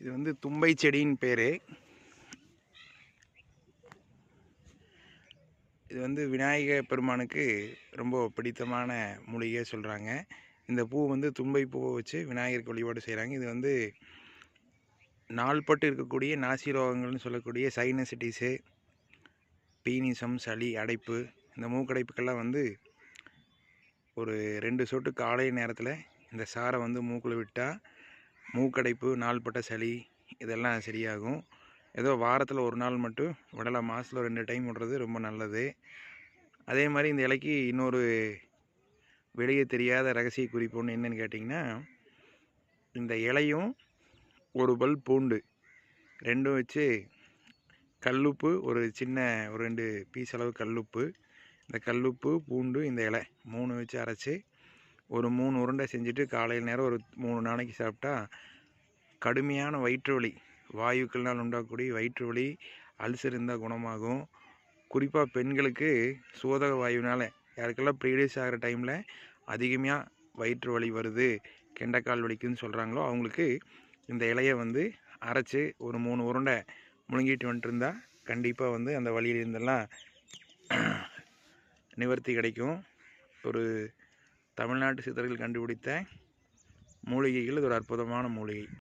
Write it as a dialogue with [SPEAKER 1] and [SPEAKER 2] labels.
[SPEAKER 1] இது வந்து தும்பை செடியின் பேர். இது வந்து விநாயக பெருமானுக்கு ரொம்ப பிடித்தமான மூலிகை சொல்கிறாங்க இந்த பூ வந்து தும்பை பூவை வச்சு விநாயகருக்கு வழிபாடு செய்கிறாங்க இது வந்து நாள்பட்டு இருக்கக்கூடிய நாசி ரோகங்கள்னு சொல்லக்கூடிய சைனசிட்டிஸு பீனிசம் சளி அடைப்பு இந்த மூக்கடைப்புக்கெல்லாம் வந்து ஒரு ரெண்டு சொட்டு காலை நேரத்தில் இந்த சாரை வந்து மூக்கில் விட்டால் மூக்கடைப்பு நாள்பட்ட சளி இதெல்லாம் சரியாகும். ஏதோ வாரத்தில் ஒரு நாள் மட்டும் விடலை. மாதத்தில் ரெண்டு டைம் விடுறது ரொம்ப நல்லது. அதே மாதிரி இந்த இலைக்கு இன்னொரு வெளியே தெரியாத ரகசிய குறிப்பு ஒன்று என்னன்னு கேட்டிங்கன்னா இந்த இலையும் ஒரு பல் பூண்டு. ரெண்டும் வச்சு கல்லுப்பு ஒரு சின்ன ஒரு ரெண்டு பீஸ் அளவு கல்லுப்பு. இந்த கல்லுப்பு பூண்டு இந்த இலை மூணு வச்சு அரைச்சி ஒரு மூணு உருண்டை செஞ்சுட்டு காலையில் நேரம் ஒரு மூணு நாளைக்கு சாப்பிட்டா கடுமையான வயிற்று வலி வாயுக்கள்னால் உண்டாகக்கூடிய வயிற்று வலி அல்சர் இருந்தால் குணமாகும். குறிப்பாக பெண்களுக்கு சோதக வாயுனால் யாருக்கெல்லாம் ப்ரீடியஸ் ஆகிற டைமில் அதிகமாக வயிற்று வலி வருது கெண்டைக்கால் வலிக்குன்னு சொல்கிறாங்களோ அவங்களுக்கு இந்த இலையை வந்து அரைச்சி ஒரு மூணு உருண்டை முழுங்கிட்டு வந்துட்டு இருந்தால் கண்டிப்பாக வந்து அந்த வழியிலிருந்தெல்லாம் நிவர்த்தி கிடைக்கும். ஒரு தமிழ்நாட்டு சித்தர்கள் கண்டுபிடித்த மூலிகைகள். இது ஒரு அற்புதமான மூலிகை.